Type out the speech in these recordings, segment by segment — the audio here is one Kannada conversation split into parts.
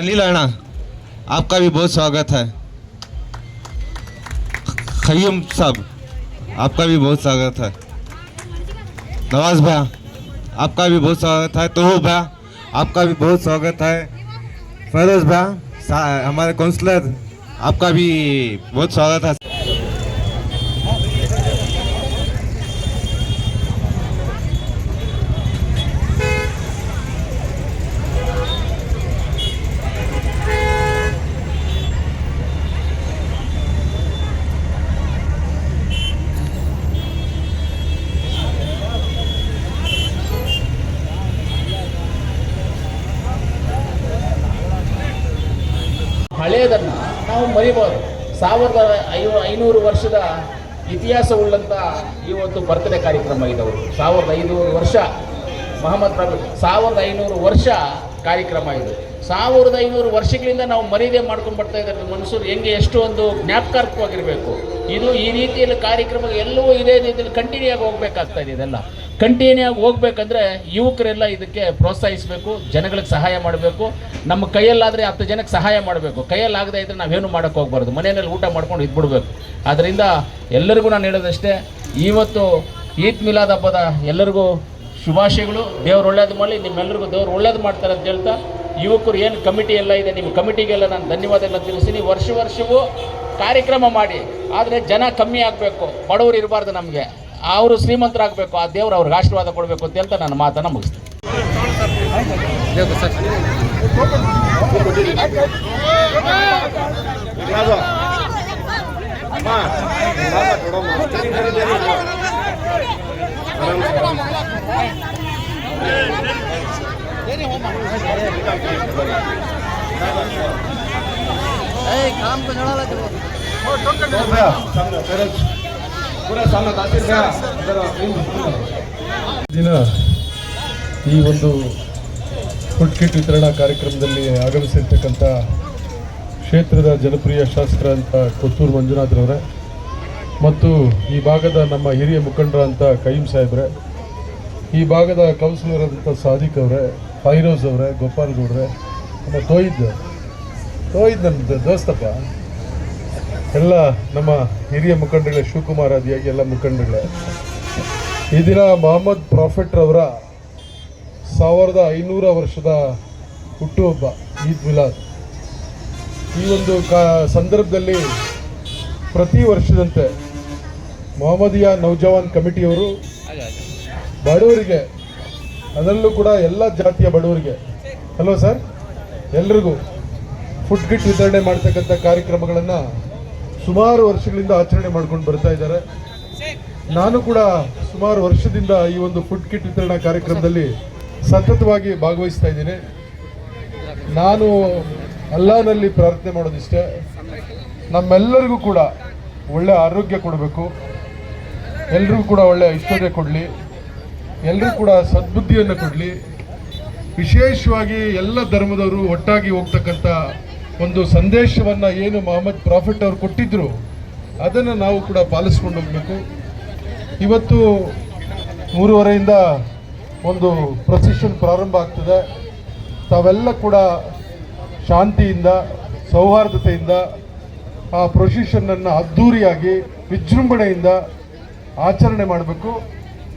अनिल राणा, आपका भी बहुत स्वागत है। खयम साहब, आपका भी बहुत स्वागत है। नवाज़ भैया, आपका भी बहुत स्वागत है। तोहू भैया, आपका भी बहुत स्वागत है। फरोज भैया हमारे काउंसलर आपका भी बहुत स्वागत है। ಹಳೆಯದನ್ನು ನಾವು ಮರಿಬಾರ್ದು ಸಾವಿರದ ಐನೂ ಐನೂರು ವರ್ಷದ ಇತಿಹಾಸವುಳ್ಳಂಥ ಈ ಒಂದು ಬರ್ತ್ಡೇ ಕಾರ್ಯಕ್ರಮ ಇದವರು ಸಾವಿರದ ಐನೂರು ವರ್ಷ ಮಹಮ್ಮದ್ ಪ್ರಭು ಸಾವಿರದ ಐನೂರು ವರ್ಷ ಕಾರ್ಯಕ್ರಮ ಇದು. ಸಾವಿರದ ಐನೂರು ವರ್ಷಗಳಿಂದ ನಾವು ಮರಿದೇ ಮಾಡ್ಕೊಂಡು ಬರ್ತಾ ಇದ್ದಾರೆ ಮನುಷ್ಯರು. ಹೆಂಗೆ ಎಷ್ಟು ಒಂದು ಜ್ಞಾಪಕಾರ್ಥವಾಗಿರಬೇಕು. ಇದು ಈ ರೀತಿಯಲ್ಲಿ ಕಾರ್ಯಕ್ರಮ ಎಲ್ಲವೂ ಇದೇ ರೀತಿಯಲ್ಲಿ ಕಂಟಿನ್ಯೂ ಆಗಿ ಹೋಗ್ಬೇಕಾಗ್ತಾ ಇದೆ ಇದೆಲ್ಲ. ಕಂಟಿನ್ಯೂ ಆಗಿ ಹೋಗ್ಬೇಕಂದ್ರೆ ಯುವಕರೆಲ್ಲ ಇದಕ್ಕೆ ಪ್ರೋತ್ಸಾಹಿಸಬೇಕು, ಜನಗಳಿಗೆ ಸಹಾಯ ಮಾಡಬೇಕು. ನಮ್ಮ ಕೈಯಲ್ಲಾದರೆ ಹತ್ತು ಜನಕ್ಕೆ ಸಹಾಯ ಮಾಡಬೇಕು. ಕೈಯಲ್ಲಾಗದೇ ಇದ್ರೆ ನಾವೇನು ಮಾಡೋಕ್ಕೆ ಹೋಗ್ಬಾರ್ದು. ಮನೆಯಲ್ಲಿ ಊಟ ಮಾಡ್ಕೊಂಡು ಇದ್ಬಿಡ್ಬೇಕು. ಆದ್ದರಿಂದ ಎಲ್ಲರಿಗೂ ನಾನು ಹೇಳೋದಷ್ಟೇ, ಇವತ್ತು ಈತ್ ಮಿಲಾದ್ ಹಬ್ಬದ ಎಲ್ಲರಿಗೂ ಶುಭಾಶಯಗಳು. ದೇವ್ರು ಒಳ್ಳೇದು ಮಾಡಿ ನಿಮ್ಮೆಲ್ಲರಿಗೂ ದೇವ್ರು ಒಳ್ಳೇದು ಮಾಡ್ತಾರೆ ಅಂತ ಹೇಳ್ತಾ, ಯುವಕರು ಏನು ಕಮಿಟಿ ಎಲ್ಲ ಇದೆ, ನಿಮ್ಮ ಕಮಿಟಿಗೆಲ್ಲ ನಾನು ಧನ್ಯವಾದಗಳನ್ನ ತಿಳಿಸ್ತೀನಿ. ವರ್ಷ ವರ್ಷವೂ ಕಾರ್ಯಕ್ರಮ ಮಾಡಿ, ಆದರೆ ಜನ ಕಮ್ಮಿ ಆಗಬೇಕು. ಬಡವರು ಇರಬಾರ್ದು ನಮಗೆ. ಅವರು ಶ್ರೀಮಂತರಾಗಬೇಕು ಆ ದೇವರು ಅವ್ರಿಗೆ ಆಶೀರ್ವಾದ ಕೊಡಬೇಕು ಅಂತ ಹೇಳ್ತಾ ನನ್ನ ಮಾತನ್ನು ಮುಗಿಸ್ತೀನಿ. ದಿನ ಈ ಒಂದು ಫುಡ್ ವಿತರಣಾ ಕಾರ್ಯಕ್ರಮದಲ್ಲಿ ಆಗಮಿಸಿರ್ತಕ್ಕಂಥ ಕ್ಷೇತ್ರದ ಜನಪ್ರಿಯ ಶಾಸಕರ ಅಂತ ಕೊತ್ತೂರು ಮಂಜುನಾಥ್ರವರೇ ಮತ್ತು ಈ ಭಾಗದ ನಮ್ಮ ಹಿರಿಯ ಮುಖಂಡರಂತ ಕಯೀಂ ಸಾಹೇಬ್ರೆ, ಈ ಭಾಗದ ಕೌನ್ಸಿಲರ್ ಅಂತ ಸಾದಿಕ್ ಅವರೇ ಫೈರೋಸ್ ಅವರೇ, ಗೋಪಾಲ್ ಗೌಡ್ರೆ ನಮ್ಮ ತೋಯಿದ್ ತೋಯಿದ್ ನನ್ನ ದೋಸ್ತಪ್ಪ. ಎಲ್ಲ ನಮ್ಮ ಹಿರಿಯ ಮುಖಂಡಗಳೇ ಶಿವಕುಮಾರ್ ಆದಿಯಾಗಿ ಎಲ್ಲ ಮುಖಂಡಗಳೇ ಈ ದಿನ ಮೊಹಮ್ಮದ್ ಪ್ರಾಫೆಟ್ ರವರ ಸಾವಿರದ ಐನೂರ ವರ್ಷದ ಹುಟ್ಟುಹಬ್ಬ, ಈದ್ ಮಿಲಾದ್. ಈ ಒಂದು ಕಾ, ಸಂದರ್ಭದಲ್ಲಿ ಪ್ರತಿ ವರ್ಷದಂತೆ ಮೊಹಮ್ಮದಿಯಾ ನೌಜವಾನ್ ಕಮಿಟಿಯವರು ಬಡವರಿಗೆ, ಅದರಲ್ಲೂ ಕೂಡ ಎಲ್ಲ ಜಾತಿಯ ಬಡವರಿಗೆ ಹಲೋ ಸರ್? ಎಲ್ರಿಗೂ ಫುಡ್ ಕಿಟ್ ವಿತರಣೆ ಮಾಡ್ತಕ್ಕಂಥ ಕಾರ್ಯಕ್ರಮಗಳನ್ನು ಸುಮಾರು ವರ್ಷಗಳಿಂದ ಆಚರಣೆ ಮಾಡ್ಕೊಂಡು ಬರ್ತಾ ಇದ್ದಾರೆ. ನಾನು ಕೂಡ ಸುಮಾರು ವರ್ಷದಿಂದ ಈ ಒಂದು ಫುಡ್ ಕಿಟ್ ವಿತರಣಾ ಕಾರ್ಯಕ್ರಮದಲ್ಲಿ ಸತತವಾಗಿ ಭಾಗವಹಿಸ್ತಾ ಇದ್ದೀನಿ. ನಾನು ಅಲ್ಲಾನಲ್ಲಿ ಪ್ರಾರ್ಥನೆ ಮಾಡೋದಿಷ್ಟೇ. ನಮ್ಮೆಲ್ಲರಿಗೂ ಕೂಡ ಒಳ್ಳೆ ಆರೋಗ್ಯ ಕೊಡಬೇಕು. ಎಲ್ರಿಗೂ ಕೂಡ ಒಳ್ಳೆ ಐಶ್ವರ್ಯ ಕೊಡಲಿ. ಎಲ್ಲರೂ ಕೂಡ ಸದ್ಬುದ್ಧಿಯನ್ನು ಕೊಡಲಿ. ವಿಶೇಷವಾಗಿ ಎಲ್ಲ ಧರ್ಮದವರು ಒಟ್ಟಾಗಿ ಹೋಗ್ತಕ್ಕಂಥ ಒಂದು ಸಂದೇಶವನ್ನು ಏನು ಮೊಹಮ್ಮದ್ ಪ್ರಾಫಿಟ್ ಅವರು ಕೊಟ್ಟಿದ್ರು, ಅದನ್ನು ನಾವು ಕೂಡ ಪಾಲಿಸ್ಕೊಂಡು ಹೋಗಬೇಕು. ಇವತ್ತು ಮೂರುವರೆಯಿಂದ ಒಂದು ಪ್ರೊಸೆಷನ್ ಪ್ರಾರಂಭ ಆಗ್ತದೆ. ತಾವೆಲ್ಲ ಕೂಡ ಶಾಂತಿಯಿಂದ, ಸೌಹಾರ್ದತೆಯಿಂದ ಆ ಪ್ರೊಸೆಷನ್ನನ್ನು ಅದ್ಧೂರಿಯಾಗಿ ವಿಜೃಂಭಣೆಯಿಂದ ಆಚರಣೆ ಮಾಡಬೇಕು.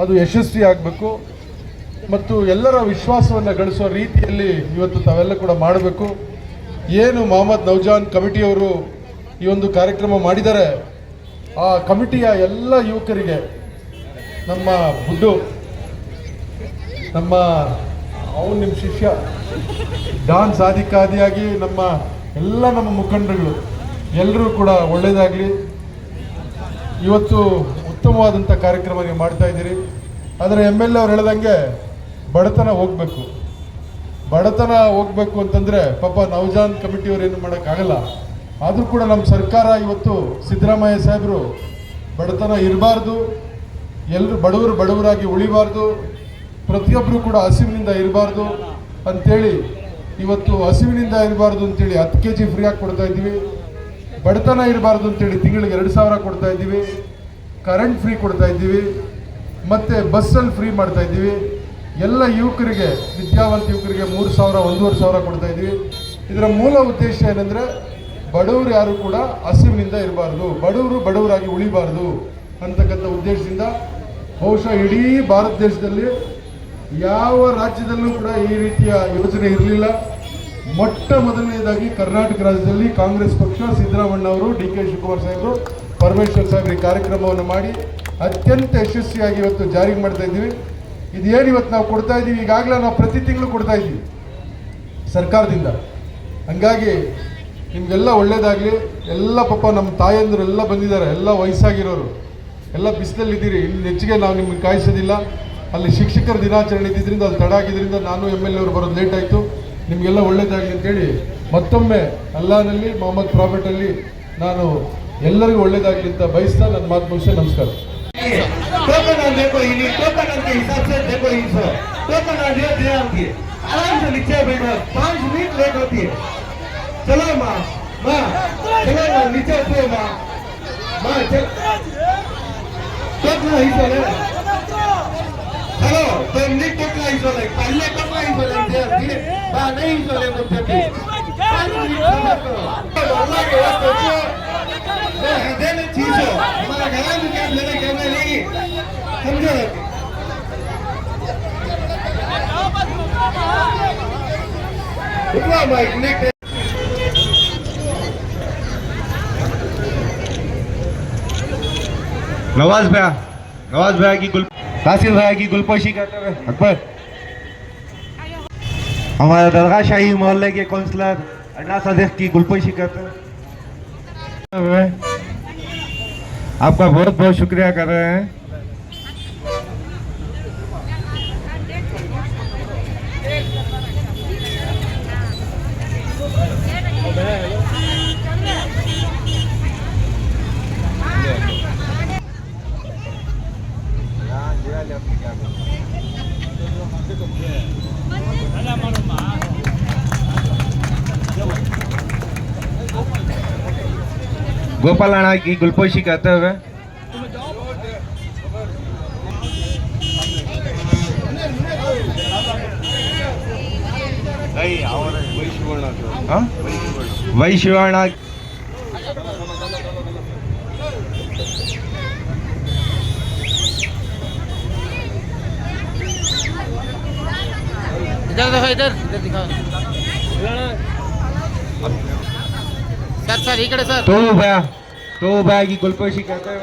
ಅದು ಯಶಸ್ವಿ ಆಗಬೇಕು. ಮತ್ತು ಎಲ್ಲರ ವಿಶ್ವಾಸವನ್ನು ಗಳಿಸುವ ರೀತಿಯಲ್ಲಿ ಇವತ್ತು ತಾವೆಲ್ಲ ಕೂಡ ಮಾಡಬೇಕು. ಏನು ಮೊಹಮ್ಮದ್ ನೌಜಾನ್ ಕಮಿಟಿಯವರು ಈ ಒಂದು ಕಾರ್ಯಕ್ರಮ ಮಾಡಿದ್ದಾರೆ, ಆ ಕಮಿಟಿಯ ಎಲ್ಲ ಯುವಕರಿಗೆ ನಮ್ಮ ಬುಡ್ಡು ನಮ್ಮ ಅವನು ನಿಮ್ಮ ಶಿಷ್ಯ, ಡಾನ್ಸ್ ಸಾಧಿಕಾದಿಯಾಗಿ ನಮ್ಮ ಎಲ್ಲ ನಮ್ಮ ಮುಖಂಡರುಗಳು ಎಲ್ಲರೂ ಕೂಡ ಒಳ್ಳೆಯದಾಗಲಿ. ಇವತ್ತು ಉತ್ತಮವಾದಂಥ ಕಾರ್ಯಕ್ರಮ ನೀವು ಮಾಡ್ತಾ ಇದ್ದೀರಿ. ಆದರೆ ಎಂ ಎಲ್ ಎ ಅವ್ರು ಹೇಳ್ದಂಗೆ ಬಡತನ ಹೋಗಬೇಕು. ಬಡತನ ಹೋಗ್ಬೇಕು ಅಂತಂದರೆ ಪಾಪ ನವಜಾನ್ ಕಮಿಟಿಯವ್ರು ಏನು ಮಾಡೋಕ್ಕಾಗಲ್ಲ. ಆದರೂ ಕೂಡ ನಮ್ಮ ಸರ್ಕಾರ ಇವತ್ತು ಸಿದ್ದರಾಮಯ್ಯ ಸಾಹೇಬರು ಬಡತನ ಇರಬಾರ್ದು ಎಲ್ಲರೂ ಬಡವರು ಬಡವರಾಗಿ ಉಳಿಬಾರ್ದು ಪ್ರತಿಯೊಬ್ಬರು ಕೂಡ ಹಸಿವಿನಿಂದ ಇರಬಾರ್ದು ಅಂತೇಳಿ ಇವತ್ತು ಹಸಿವಿನಿಂದ ಇರಬಾರ್ದು ಅಂತೇಳಿ ಹತ್ತು ಕೆ ಜಿ ಫ್ರೀಯಾಗಿ ಕೊಡ್ತಾ ಇದ್ದೀವಿ. ಬಡತನ ಇರಬಾರ್ದು ಅಂತೇಳಿ ತಿಂಗಳಿಗೆ ಎರಡು ಸಾವಿರ ಕೊಡ್ತಾ ಇದ್ದೀವಿ. ಕರೆಂಟ್ ಫ್ರೀ ಕೊಡ್ತಾ ಇದ್ದೀವಿ. ಮತ್ತು ಬಸ್ಸಲ್ಲಿ ಫ್ರೀ ಮಾಡ್ತಾ ಇದ್ದೀವಿ. ಎಲ್ಲ ಯುವಕರಿಗೆ, ವಿದ್ಯಾವಂತ ಯುವಕರಿಗೆ ಮೂರು ಸಾವಿರ, ಒಂದೂವರೆ ಸಾವಿರ ಕೊಡ್ತಾ ಇದ್ವಿ. ಇದರ ಮೂಲ ಉದ್ದೇಶ ಏನಂದರೆ, ಬಡವರು ಯಾರು ಕೂಡ ಹಸಿವಿನಿಂದ ಇರಬಾರ್ದು, ಬಡವರು ಬಡವರಾಗಿ ಉಳಿಬಾರ್ದು ಅಂತಕ್ಕಂಥ ಉದ್ದೇಶದಿಂದ ಬಹುಶಃ ಇಡೀ ಭಾರತ ದೇಶದಲ್ಲಿ ಯಾವ ರಾಜ್ಯದಲ್ಲೂ ಕೂಡ ಈ ರೀತಿಯ ಯೋಜನೆ ಇರಲಿಲ್ಲ. ಮೊಟ್ಟ ಮೊದಲನೇದಾಗಿ ಕರ್ನಾಟಕ ರಾಜ್ಯದಲ್ಲಿ ಕಾಂಗ್ರೆಸ್ ಪಕ್ಷ ಸಿದ್ದರಾಮಣ್ಣ ಅವರು ಡಿ ಕೆ ಶಿವಕುಮಾರ್ ಸಾಹೇಬರು, ಪರಮೇಶ್ವರ್ ಸಾಹೇಬ್ರಿ ಕಾರ್ಯಕ್ರಮವನ್ನು ಮಾಡಿ ಅತ್ಯಂತ ಯಶಸ್ವಿಯಾಗಿ ಇವತ್ತು ಜಾರಿಗೆ ಮಾಡ್ತಾ ಇದ್ದೀವಿ. ಇದೇನು ಇವತ್ತು ನಾವು ಕೊಡ್ತಾ ಇದ್ದೀವಿ? ಈಗಾಗಲೇ ನಾವು ಪ್ರತಿ ತಿಂಗಳು ಕೊಡ್ತಾ ಇದ್ದೀವಿ. ಸರ್ಕಾರದಿಂದ. ಹಂಗಾಗಿ ನಿಮಗೆಲ್ಲ ಒಳ್ಳೇದಾಗಲಿ. ಎಲ್ಲ ಪಾಪ ನಮ್ಮ ತಾಯಂದರು ಎಲ್ಲ ಬಂದಿದ್ದಾರೆ. ಎಲ್ಲ ವಯಸ್ಸಾಗಿರೋರು. ಎಲ್ಲ ಬಿಸಿಲಲ್ಲಿದ್ದೀರಿ ಇಲ್ಲಿ ಹೆಚ್ಚಿಗೆ ನಾವು ನಿಮ್ಗೆ ಕಾಯಿಸೋದಿಲ್ಲ. ಅಲ್ಲಿ ಶಿಕ್ಷಕರ ದಿನಾಚರಣೆ ಇದ್ದಿದ್ದರಿಂದ ಅದು ತಡ ಆಗಿದ್ದರಿಂದ ನಾನು ಎಂ ಎಲ್ ಎ ಅವರು ಬರೋದು ಲೇಟ್ ಆಯಿತು. ನಿಮಗೆಲ್ಲ ಒಳ್ಳೇದಾಗಲಿ ಅಂತೇಳಿ ಮತ್ತೊಮ್ಮೆ ಅಲ್ಲಾನಲ್ಲಿ, ಮೊಹಮ್ಮದ್ ಪ್ರಾಫಿಟಲ್ಲಿ ನಾನು ಎಲ್ಲರಿಗೂ ಒಳ್ಳೇದಾಗಲಿ ಅಂತ ಬಯಸ್ತಾ ನನ್ನ ಮಾತು ಮುಗಿಸಿ ನಮಸ್ಕಾರ. के हिसाब से देखो इनको टोकन दे दे आपकी आराम से नीचे बैठो पाँच मिनट लेट होती है चलो माँ माँ चलो माँ नीचे उतरो माँ माँ चल टोकना हिस्सा ले चलो तो नहीं टोकना हिस्सा ले पहले टोकना हिस्सा ले दे धीरे माँ नहीं हिस्सा ले तो जल्दी पाँच मिनट समय करो अल्लाह के वास्ते जो वो हृदय में चीज़ हो हमारा घर में क्या लेने क्या नहीं समझो नवाज़ भैया नवाज़ भैया की गुल कासिर भैया की गुलपोशी करते हुए, अकबर। हमारे दरगाह शाही मोहल्ले के काउंसलर अन्ना सदेश की गुलपोशी करते हुए। आपका बहुत बहुत शुक्रिया कर रहे हैं। गोपाल राणा की गुलपोशी करते हुए। हाँ? वही शिवर्ण इधर देखो इधर इधर दिखाओ। सर सर इकडे सर तो उभ्या तो उभ्या की गुलपोशी करतोय.